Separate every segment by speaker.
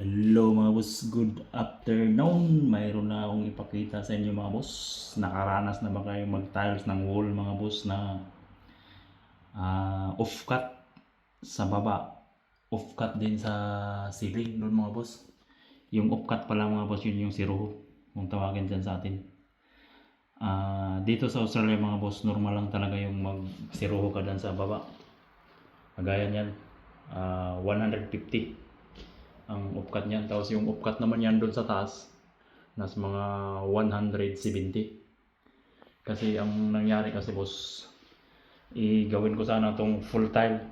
Speaker 1: Hello mga boss, good afternoon. Mayroon na akong ipakita sa inyo mga boss. Nakaranas na ba kayo mag-tiles ng wall mga boss na ah, off-cut sa baba. Off-cut din sa ceiling doon mga boss. Yung off-cut pala mga boss, yun yung zero kung tawagin dyan sa atin. Ah, dito sa Australia mga boss, normal lang talaga yung mag-zero ka dyan sa baba. Kagaya niyan, ah, 150 ang upcut niyan. Tapos yung upcut naman yan doon sa taas, nas mga 170. Kasi ang nangyari kasi boss, i-gawin ko sana tong full tile.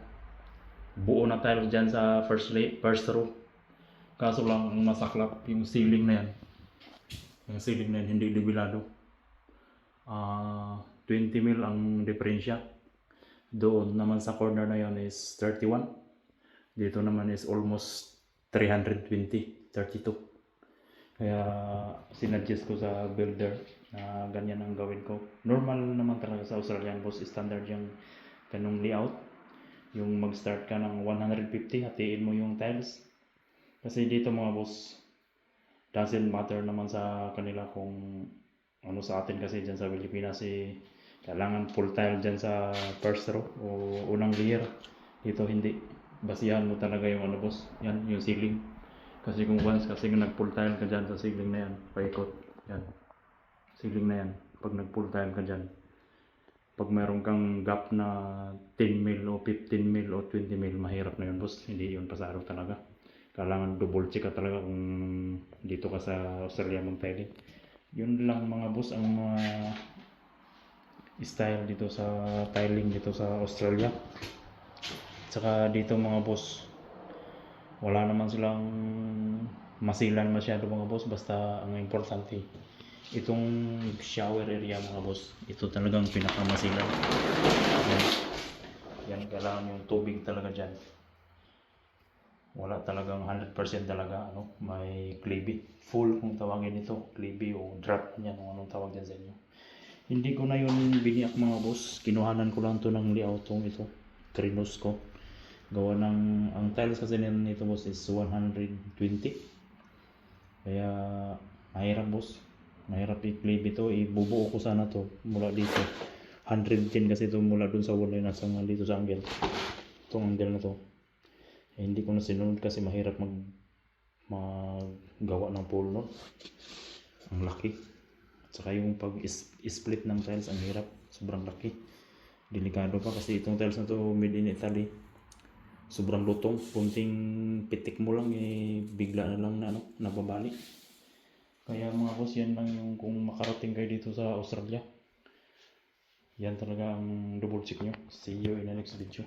Speaker 1: Buo na tile dyan sa first, lay, first row. Kaso lang ang masaklap yung ceiling na yan. Yung ceiling na yan hindi debilado. Ah, 20 mil ang diferensya. Doon naman sa corner na yan is 31. Dito naman is almost 320, 32. Kaya sinuggest ko sa builder na ganyan ang gawin ko. Normal naman talaga sa Australian boss, standard yung ganung layout. Yung mag-start ka ng 150, hatiin mo yung tiles. Kasi dito mga boss, doesn't matter naman sa kanila kung ano sa atin kasi dyan sa Pilipinas eh, kailangan full tile dyan sa first row o unang layer. Dito hindi basihan mo talaga yung ano boss, yan, yung ceiling. Kasi kung once kasi nag full tile ka dyan sa ceiling na yan, paikot, yan. Ceiling na yan, pag nag full tile ka dyan. Pag meron kang gap na 10 mil o 15 mil o 20 mil, mahirap na yun boss, hindi yun pasaro talaga. Kailangan double check ka talaga kung dito ka sa Australia mag-tiling. Yun lang mga boss ang mga style dito sa tiling dito sa Australia. Tsaka dito mga boss, wala naman silang masilan masyado mga boss. Basta ang importante, itong shower area mga boss, ito talagang pinakamasilan. Yan, yan kailangan yung tubig talaga dyan. Wala talagang 100% talaga, ano, may clippy. Full kung tawagin ito, clippy o drop niya, kung anong tawag dyan sa inyo. Hindi ko na yun biniyak mga boss. Kinuhanan ko lang to ng layout tong ito. Trinos ko. Gawa ng, ang tiles kasi nito boss is 120. Kaya, mahirap boss. Mahirap i-clip ito. Ibubuo ko sana to mula dito. 110 kasi ito mula dun sa wall na nasa dito sa angle. Itong angle na to. Eh, hindi ko na sinunod kasi mahirap mag maggawa ng pole no. Ang laki. At saka yung pag split ng tiles ang hirap. Sobrang laki. Delikado pa kasi itong tiles na to made in Italy. Sobrang lutong. Kunting pitik mo lang eh bigla na lang na ano, nababali. Kaya mga boss yan lang yung kung makarating kayo dito sa Australia. Yan talaga ang double check nyo. See you in the next video.